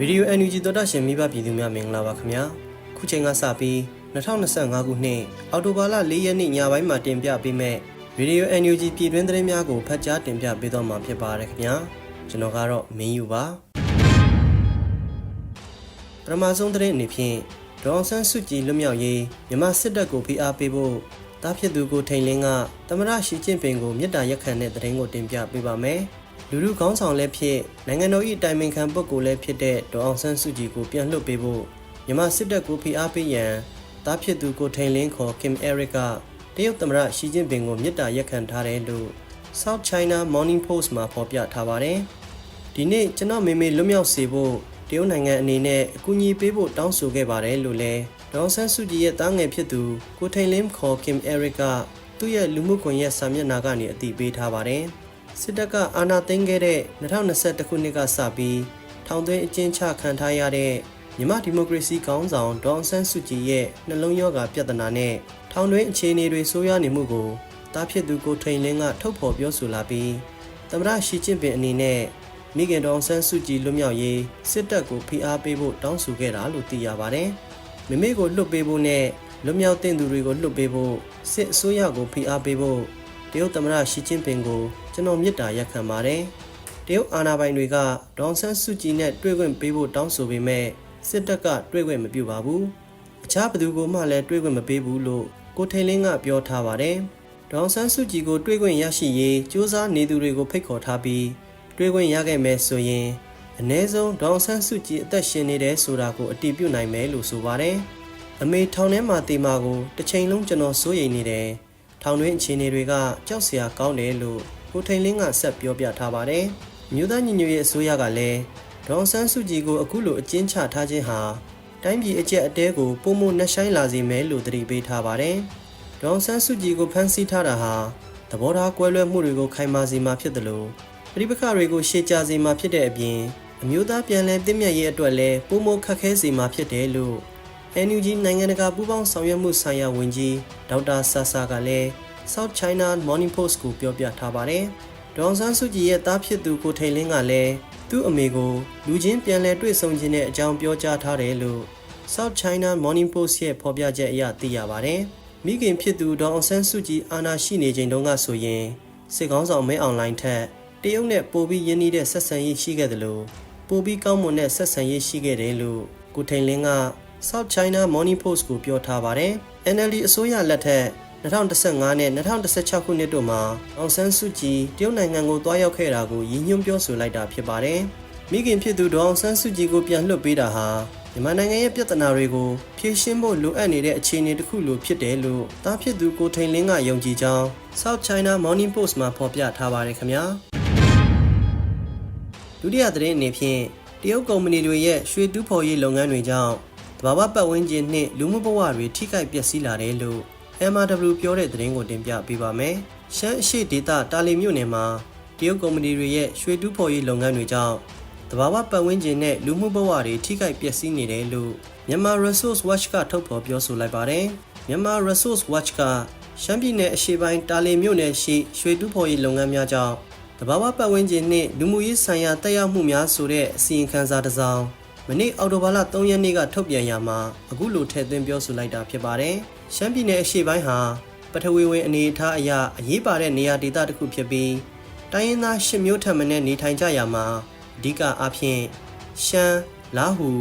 ရေဒီယို NUG သောတာရှင်မိဘပြည်သူများမင်္ဂလာပါခင်ဗျာခုချိန်ကစပြီး2025ခုနှစ်အောက်တိုဘာလ4ရက်နေ့ညပိုင်းမှာတင်ပြပေးမဲ့ရေဒီယို NUG ပြည်တွင်းသတင်းများကိုဖတ်ကြားတင်ပြပေးတော့မှာဖြစ်ပါတယ်ခင်ဗျာကျွန်တော်ကတော့မင်းယူပါပထမဆုံးသတင်းအနေဖြင့်ဒေါအောင်ဆန်းစုကြည်လွတ်မြောက်ရေးမြန်မာစစ်တပ်ကိုဖိအားပေးဖို့တားဖြစ်သူကိုထိန်လင်းကသမရရှိချင်းပင်ကိုမြစ်တာရက်ခံတဲ့သတင်းကိုတင်ပြပေးပါမယ် လူလူကောင်းဆောင်လည်းဖြစ်နိုင်ငံတော်၏တိုင်ပင်ခံပုဂ္ဂိုလ်လည်းဖြစ်တဲ့ဒေါအောင်ဆန်းစုကြည်ကိုပြန်လွှတ်ပေးဖို့မြန်မာစစ်တပ်ကိုဖိအားပေးရန်တားဖြစ်သူကိုထိန်လင်းခေါ် Kim Eric ကတရုတ်သမ္မတရှီကျင့်ပင်ကိုမြစ်တာရက်ခံထားတယ်လို့ South China Morning Post မှာဖော်ပြထားပါတယ်။ဒီနေ့ကျွန်တော်မေမေလွတ်မြောက်စေဖို့တရုတ်နိုင်ငံအနေနဲ့အကူအညီပေးဖို့တောင်းဆိုခဲ့ပါတယ်လို့လည်းဒေါအောင်ဆန်းစုကြည်ရဲ့တားငယ်ဖြစ်သူကိုထိန်လင်းခေါ် Kim Eric ကသူ့ရဲ့လူမှုကွန်ရက်စာမျက်နှာကနေအသိပေးထားပါတယ်။ စစ်တပ်ကအာဏာသိမ်းခဲ့တဲ့2021ခုနှစ်ကစပြီးထောင်သွင်းအကျဉ်းချခံထားရတဲ့မြန်မာဒီမိုကရေစီခေါင်းဆောင်ဒေါအောင်ဆန်းစုကြည်ရဲ့နှလုံးရောဂါပြဿနာနဲ့ထောင်တွင်းအခြေအနေတွေဆိုးရွားနေမှုကိုတားဖြစ်သူကိုထိန်လင်းကထုတ်ဖော်ပြောဆိုလာပြီးသမ္မတရှီကျင့်ပင်အနေနဲ့မိခင်ဒေါအောင်ဆန်းစုကြည်လွတ်မြောက်ရေးစစ်တပ်ကိုဖိအားပေးဖို့တောင်းဆိုခဲ့တာလို့သိရပါတယ်။မိမိကိုလွတ်ပေးဖို့နဲ့လွတ်မြောက်တဲ့သူတွေကိုလွတ်ပေးဖို့စစ်အစိုးရကိုဖိအားပေးဖို့ တရုတ်သမ္မတရှီကျင့်ပင်ကိုကျွန်တော်မြစ်တာရက်ခံပါတယ်။တရုတ်အာဏာပိုင်တွေကဒေါအောင်ဆန်းစုကြည်နဲ့တွေ့ခွင့်ပေးဖို့တောင်းဆိုပေမဲ့စစ်တပ်ကတွေ့ခွင့်မပြုပါဘူး။အခြားဘယ်သူကိုမှလည်းတွေ့ခွင့်မပေးဘူးလို့ကိုထိန်လင်းကပြောထားပါတယ်။ဒေါအောင်ဆန်းစုကြည်ကိုတွေ့ခွင့်ရရှိရေးစ조사နေသူတွေကိုဖိတ်ခေါ်ထားပြီးတွေ့ခွင့်ရခဲ့မယ်ဆိုရင်အ ਨੇ ဆုံးဒေါအောင်ဆန်းစုကြည်အသက်ရှင်နေတယ်ဆိုတာကိုအတည်ပြုနိုင်မယ်လို့ဆိုပါတယ်။အမေထောင်ထဲမှာတေမာကိုတစ်ချိန်လုံးကျွန်တော်စိုးရိမ်နေတယ်။ ထောင်တွင်းအခြေအနေတွေကကြောက်စရာကောင်းတယ်လို့ကိုထိန်လင်းကဆက်ပြောပြထားပါတယ်။မြို့သားညီညွတ်ရေးအစိုးရကလည်းဒေါအောင်ဆန်းစုကြည်ကိုအခုလိုအကျဉ်းချထားခြင်းဟာတိုင်းပြည်အကျက်အတဲကိုပုံမနှက်ဆိုင်လာစေမယ်လို့တတိပေးထားပါတယ်။ဒေါအောင်ဆန်းစုကြည်ကိုဖမ်းဆီးထားတာဟာသဘောထားကွဲလွဲမှုတွေကိုခိုင်မာစေမှာဖြစ်တယ်လို့ပြိပခတွေကိုရှေ့ကြစေမှာဖြစ်တဲ့အပြင်အမျိုးသားပြန်လည်တည်မြဲရေးအတွက်လည်းပုံမခက်ခဲစေမှာဖြစ်တယ်လို့ NUG နိုင်ငံတကာပူးပေါင်းဆောင်ရွက်မှုဆိုင်ရာဝန်ကြီးဒေါက်တာဆာဆာကလည်း South China Morning Post ကိုပြောပြထားပါတယ်။ဒေါန်ဆန်းစုကြည်ရဲ့တားဖြစ်သူကိုထိန်လင်းကလည်းသူ့အမေကိုလူချင်းပြန်လည်တွေ့ဆုံခြင်းတဲ့အကြောင်းပြောကြားထားတယ်လို့ South China Morning Post ရဲ့ဖော်ပြချက်အရသိရပါတယ်။မိခင်ဖြစ်သူဒေါန်ဆန်းစုကြည်အာဏာရှိနေချိန်တုန်းကဆိုရင်စစ်ကောင်းဆောင်မဲအွန်လိုင်းထက်တရုတ်နဲ့ပိုပြီးရင်းနှီးတဲ့ဆက်ဆံရေးရှိခဲ့တယ်လို့ပိုပြီးကောင်းမွန်တဲ့ဆက်ဆံရေးရှိခဲ့တယ်လို့ကိုထိန်လင်းက South China Morning Post ကိုပြောထားပါတယ်။ NLD အစိုးရလက်ထက်2015နဲ့2016ခုနှစ်တို့မှာအောင်ဆန်းစုကြည်တရုတ်နိုင်ငံကိုတွားရောက်ခဲ့တာကိုရည်ညွှန်းပြောဆိုလိုက်တာဖြစ်ပါတယ်။မိခင်ဖြစ်သူဒေါအောင်ဆန်းစုကြည်ကိုပြန်လွှတ်ပေးတာဟာမြန်မာနိုင်ငံရဲ့ပြဿနာတွေကိုဖြေရှင်းဖို့လိုအပ်နေတဲ့အခြေအနေတစ်ခုလိုဖြစ်တယ်လို့တားဖြစ်သူကိုထိန်လင်းကယုံကြည်ကြောင်း South China Morning Post မှာဖော်ပြထားပါတယ်ခင်ဗျာ။ဒုတိယသတင်းအနေဖြင့်တရုတ်ကုမ္ပဏီတွေရဲ့ရွှေတူးဖော်ရေးလုပ်ငန်းတွေကြောင့် တဘာဝပတ်ဝန်းကျင်နှင့်လူမှုဘဝတွေထိခိုက်ပျက်စီးလာတယ်လို့ MRW ပြောတဲ့သတင်းကိုတင်ပြပေးပါမယ်။ရှမ်းအရှိဒေသတာလီမြို့နယ်မှာတရုတ်ကုမ္ပဏီတွေရဲ့ရွှေတူးဖော်ရေးလုပ်ငန်းတွေကြောင့်တဘာဝပတ်ဝန်းကျင်နဲ့လူမှုဘဝတွေထိခိုက်ပျက်စီးနေတယ်လို့မြန်မာ Resource Watch ကထုတ်ဖော်ပြောဆိုလိုက်ပါတယ်။မြန်မာ Resource Watch ကရှမ်းပြည်နယ်အရှေ့ပိုင်းတာလီမြို့နယ်ရှိရွှေတူးဖော်ရေးလုပ်ငန်းများကြောင့်တဘာဝပတ်ဝန်းကျင်နှင့်လူမှုရေးဆိုင်ရာတက်ရောက်မှုများဆိုတဲ့အစီရင်ခံစာတစ်စောင် မနေ့အောက်တိုဘာလ3ရက်နေ့ကထုတ်ပြန်ရမှာအခုလိုထည့်သွင်းပြောဆိုလိုက်တာဖြစ်ပါတယ်။ရှမ်းပြည်နယ်အရှေ့ပိုင်းဟာပထဝီဝင်အနေအထားအရအရေးပါတဲ့နေရာဒေသတစ်ခုဖြစ်ပြီးတိုင်းရင်းသားရှစ်မျိုးထပ်မံနေထိုင်ကြရမှာအဓိကအားဖြင့်ရှမ်း၊လာဟူ၊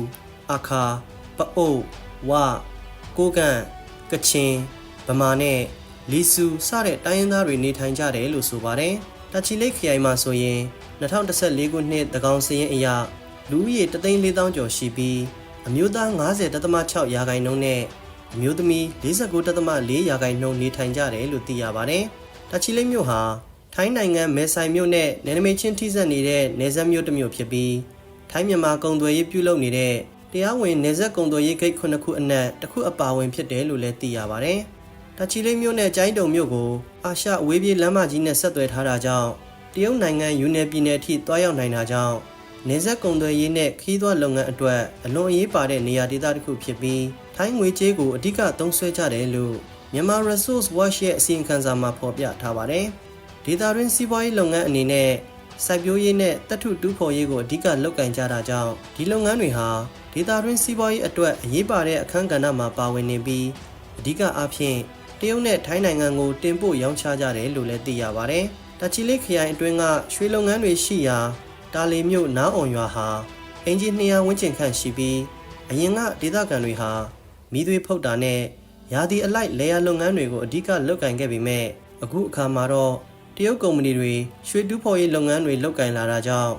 အခါ၊ပအို့၊ဝ၊ကိုကန့်၊ကချင်၊ဗမာနဲ့လီဆူစတဲ့တိုင်းရင်းသားတွေနေထိုင်ကြတယ်လို့ဆိုပါတယ်။တချီလိတ်ခရိုင်မှာဆိုရင်2014ခုနှစ်သကောင်စရင်အရ လူဦးရေ3,400ကျော်ရှိပြီးအမျိုးသား90.6ရာခိုင်နှုန်းနဲ့အမျိုးသမီး49.4ရာခိုင်နှုန်းနေထိုင်ကြတယ်လို့သိရပါတယ်။တချီလိတ်မြို့ဟာထိုင်းနိုင်ငံမဲဆိုင်မြို့နဲ့နယ်နိမိတ်ချင်းထိစပ်နေတဲ့နယ်စပ်မြို့တစ်မြို့ဖြစ်ပြီးထိုင်းမြန်မာကုန်သွယ်ရေးပြုလုပ်နေတဲ့တရားဝင်နယ်စပ်ကုန်သွယ်ရေးဂိတ်ခုနှစ်ခုအနက်တစ်ခုအပါအဝင်ဖြစ်တယ်လို့လည်းသိရပါတယ်။တချီလိတ်မြို့နဲ့ကျိုင်းတုံမြို့ကိုအာရှအဝေးပြေးလမ်းမကြီးနဲ့ဆက်သွယ်ထားတာကြောင့်တရုတ်နိုင်ငံယူနယ်ပြည်နယ်အထိတွားရောက်နိုင်တာကြောင့် နေဆက်ကုန်သွယ်ရေးနဲ့ခီးသွွားလုပ်ငန်းအတွက်အလွန်အရေးပါတဲ့နေရာဒေသတစ်ခုဖြစ်ပြီးထိုင်းငွေကြေးကိုအဓိကသုံးစွဲကြတယ်လို့မြန်မာ Resource Watch ရဲ့အစီရင်ခံစာမှာဖော်ပြထားပါတယ်။ဒေသတွင်းစီးပွားရေးလုပ်ငန်းအနေနဲ့စိုက်ပျိုးရေးနဲ့တပ်ထုတူးဖော်ရေးကိုအဓိကလုပ်ကင်ကြတာကြောင့်ဒီလုပ်ငန်းတွေဟာဒေသတွင်းစီးပွားရေးအတွက်အရေးပါတဲ့အခန်းကဏ္ဍမှာပါဝင်နေပြီးအဓိကအားဖြင့်တရုတ်နဲ့ထိုင်းနိုင်ငံကိုတင်ပို့ရောင်းချကြတယ်လို့လည်းသိရပါတယ်။တာချီလိတ်ခရိုင်အတွင်းကရွှေလုပ်ငန်းတွေရှိရာ တာလီမြို့နားအောင်ရွာဟာအင်ဂျီ200ဝန်းကျင်ခန့်ရှိပြီးအရင်ကဒေသခံတွေဟာမိသွေးဖုတ်တာနဲ့ယာဒီအလိုက်လေယာလုပ်ငန်းတွေကိုအဓိကလုပ်ကင်ခဲ့ပေမဲ့အခုအခါမှာတော့တရုတ်ကုမ္ပဏီတွေရွှေတူးဖော်ရေးလုပ်ငန်းတွေလုပ်ကင်လာတာကြောင့်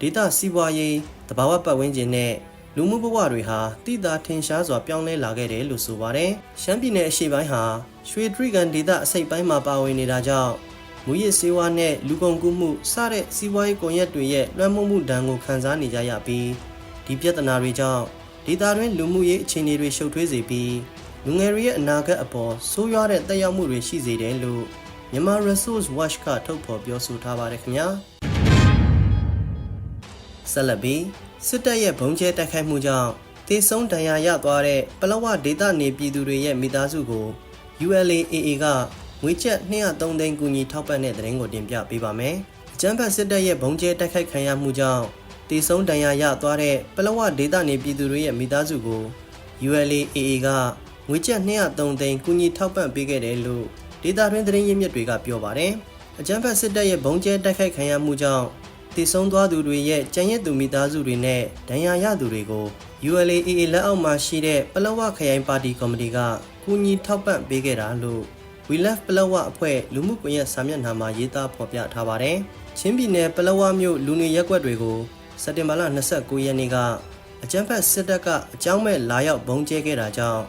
ဒေသစီးပွားရေးတဘာဝပတ်ဝန်းကျင်နဲ့လူမှုဘဝတွေဟာတိတာထင်ရှားစွာပြောင်းလဲလာခဲ့တယ်လို့ဆိုပါတယ်။ရှမ်းပြည်နယ်အရှေ့ပိုင်းဟာရွှေထရီကန်ဒေသအစိပ်ပိုင်းမှာပါဝင်နေတာကြောင့် မူရစ်စေဝါနဲ့လူကုန်ကူးမှုစတဲ့စီးပွားရေးကွန်ရက်တွေရဲ့လွှမ်းမိုးမှုဒဏ်ကိုခံစားနေကြရပြီးဒီပြဿနာတွေကြောင့်ဒေသတွင်းလူမှုရေးအခြေအနေတွေရှုပ်ထွေးစေပြီးလူငယ်တွေရဲ့အနာဂတ်အပေါ်ဆိုးရွားတဲ့တက်ရောက်မှုတွေရှိစေတယ်လို့မြန်မာ Resource Watch ကထုတ်ဖော်ပြောဆိုထားပါတယ်ခင်ဗျာဆက်လက်ပြီးစစ်တပ်ရဲ့ဘုံကျဲတိုက်ခိုက်မှုကြောင့်တေဆုံးဒဏ်ရာရသွားတဲ့ပလောဝဒေသနေပြည်သူတွေရဲ့မိသားစုကို ULAAA က ငွေကျပ်203သိန်းကူညီထောက်ပံ့တဲ့တဲ့ရင်ကိုတင်ပြပေးပါမယ်။အကြမ်းဖက်စစ်တပ်ရဲ့ဘုံကျဲတိုက်ခိုက်ခံရမှုကြောင့်တေဆုံးဒဏ်ရာရသွားတဲ့ပလောဝဒေသနေပြည်သူတွေရဲ့မိသားစုကို ULAAA ကငွေကျပ်203သိန်းကူညီထောက်ပံ့ပေးခဲ့တယ်လို့ဒေသတွင်းသတင်းရင်းမြစ်တွေကပြောပါတယ်။အကြမ်းဖက်စစ်တပ်ရဲ့ဘုံကျဲတိုက်ခိုက်ခံရမှုကြောင့်တည်ဆုံသွားသူတွေရဲ့ကြံရစ်သူမိသားစုတွေနဲ့ဒဏ်ရာရသူတွေကို ULAA လက်အောက်မှာရှိတဲ့ပလောဝခရိုင်ပါတီကော်မတီကကူညီထောက်ပံ့ပေးခဲ့တာလို့ We Love ပလောဝအဖွဲ့လူမှုကွန်ရက်စာမျက်နှာမှာရေးသားဖော်ပြထားပါတယ်။ချင်းပြည်နယ်ပလောဝမြို့လူနေရပ်ကွက်တွေကိုစက်တင်ဘာလ29ရက်နေ့ကအကြမ်းဖက်စစ်တပ်ကအကြောင်းမဲ့လာရောက်ဘုံကျဲခဲ့တာကြောင့်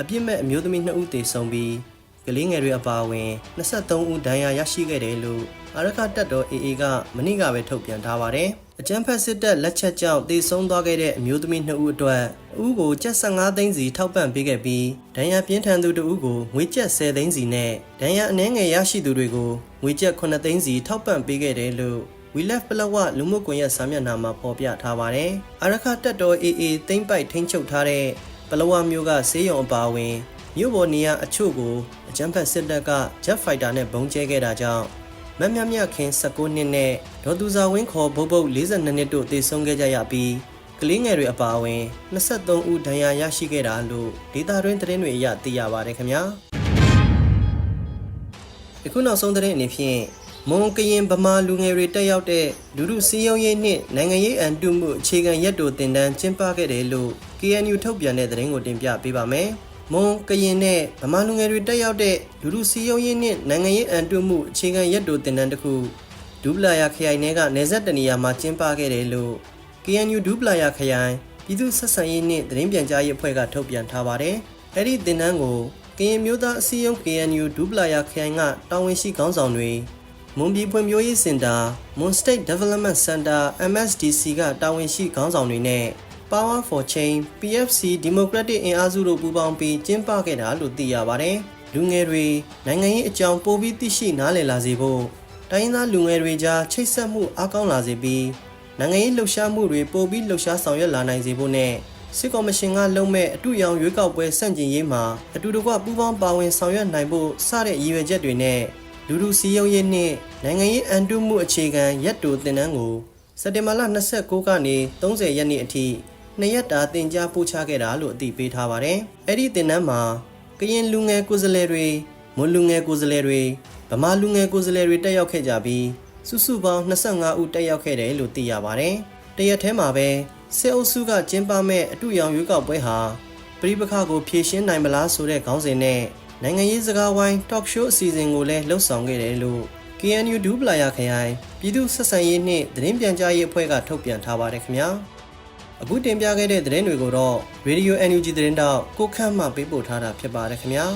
အပြစ်မဲ့အမျိုးသမီး2ဦးသေဆုံးပြီးကလေးငယ်တွေအပါအဝင်23ဦးဒဏ်ရာရရှိခဲ့တယ်လို့ အာရခတက်တော် AA ကမနေ့ကပဲထုတ်ပြန်ထားပါတယ်။အကြမ်းဖက်စစ်တပ်လက်ချက်ကြောင့်သေဆုံးသွားခဲ့တဲ့အမျိုးသမီး2ဦးအတွက်အဦးကိုကျပ်15သိန်းစီထောက်ပံ့ပေးခဲ့ပြီးဒဏ်ရာပြင်းထန်သူ2ဦးကိုငွေကျပ်10သိန်းစီနဲ့ဒဏ်ရာအနည်းငယ်ရရှိသူတွေကိုငွေကျပ်9သိန်းစီထောက်ပံ့ပေးခဲ့တယ်လို့ We Love ပလဝလူမှုကွန်ရက်စာမျက်နှာမှာဖော်ပြထားပါတယ်။အာရခတက်တော် AA သိမ့်ပိုက်ထိန်းချုပ်ထားတဲ့ပလဝမျိုးကဆေးရုံအပါအဝင်မြို့ပေါ်နေရာအချို့ကိုအကြမ်းဖက်စစ်တပ်က Jet Fighter နဲ့ဘုံကျဲခဲ့တာကြောင့် မတ်မြတ်မြတ်ခင်19နှစ်နဲ့ဒေါ်သူစာဝင်းခေါ်ဘုတ်ဘုတ်42နှစ်တို့သေဆုံးခဲ့ကြရပြီးကလေးငယ်တွေအပါအဝင်23ဦးဒဏ်ရာရရှိခဲ့တာလို့ဒေတာတွင်းသတင်းတွေအရသိရပါတယ်ခင်ဗျာယခုနောက်ဆုံးသတင်းအနေဖြင့်မွန်ကရင်ဗမာလူငယ်တွေတက်ရောက်တဲ့လူလူစည်းရုံးရေးနှင့်နိုင်ငံရေးအန်တုမှုအခြေခံရက်တိုတင်တန်းကျင်းပခဲ့တယ်လို့ KNU ထုတ်ပြန်တဲ့သတင်းကိုတင်ပြပေးပါမယ်။ မွန်ကရင်နဲ့ဗမာလူငယ်တွေတက်ရောက်တဲ့လူလူစည်းရုံးရေးနှင့်နိုင်ငံရေးအန်တုမှုအခြေခံရက်တိုတင်တန်းတစ်ခုဒူပလာယာခရိုင်ထဲကနေဆက်တနေရာမှာကျင်းပခဲ့တယ်လို့ KNU ဒူပလာယာခရိုင်ပြည်သူ့ဆက်ဆံရေးနှင့်သတင်းပြန်ကြားရေးအဖွဲ့ကထုတ်ပြန်ထားပါတယ်။အဲ့ဒီတင်တန်းကိုကရင်မျိုးသားအစည်းအရုံး KNU ဒူပလာယာခရိုင်ကတာဝန်ရှိခေါင်းဆောင်တွေမွန်ပြည်ဖွံ့ဖြိုးရေးစင်တာ Moon State Development Center MSDC ကတာဝန်ရှိခေါင်းဆောင်တွေနဲ့ Power for Change PFC Democratic အင်အားစုတို့ပူးပေါင်းပြီးကျင်းပခဲ့တာလို့သိရပါတယ်။လူငယ်တွေနိုင်ငံရေးအကြောင်းပိုပြီးသိရှိနားလည်လာစေဖို့တိုင်းရင်းသားလူငယ်တွေကြားချိတ်ဆက်မှုအားကောင်းလာစေပြီးနိုင်ငံရေးလှုပ်ရှားမှုတွေပိုပြီးလှုပ်ရှားဆောင်ရွက်လာနိုင်စေဖို့နဲ့စစ်ကော်မရှင်ကလုံမဲ့အတူရောင်ရွေးကောက်ပွဲစန့်ကျင်ရေးမှာအတူတကွပူးပေါင်းပါဝင်ဆောင်ရွက်နိုင်ဖို့စတဲ့ရည်ရွယ်ချက်တွေနဲ့လူလူစည်းရုံးရေးနှင့်နိုင်ငံရေးအန်တုမှုအခြေခံရက်တိုတင်နန်းကိုစက်တင်ဘာလ29ကနေ30ရက်နေ့အထိ နှစ်ရက်တာတင် जा ပို့ချခဲ့တာလို့အသိပေးထားပါတယ်။အဲ့ဒီတင်နန်းမှာကရင်လူငယ်ကိုယ်စားလှယ်တွေမွန်လူငယ်ကိုယ်စားလှယ်တွေဗမာလူငယ်ကိုယ်စားလှယ်တွေတက်ရောက်ခဲ့ကြပြီးစုစုပေါင်း25ဦးတက်ရောက်ခဲ့တယ်လို့သိရပါတယ်။တရက်ထဲမှာပဲစစ်အုပ်စုကကျင်းပမဲ့အတူရောင်ရွေးကောက်ပွဲဟာပြည်ပခါကိုဖြည့်ရှင်းနိုင်မလားဆိုတဲ့ခေါင်းစဉ်နဲ့နိုင်ငံရေးစကားဝိုင်း talk show အစီအစဉ်ကိုလည်းလှုပ်ဆောင်ခဲ့တယ်လို့ KNU ဒူပလာယာခရိုင်ပြည်သူ့ဆက်ဆံရေးနှင့်သတင်းပြန်ကြားရေးအဖွဲ့ကထုတ်ပြန်ထားပါတယ်ခင်ဗျာ အခုတင်ပြခဲ့တဲ့သတင်းတွေကိုတော့ Radio NUG သတင်းတောက်ကိုခန့်မှပေးပို့ထားတာဖြစ်ပါတယ်ခင်ဗျာ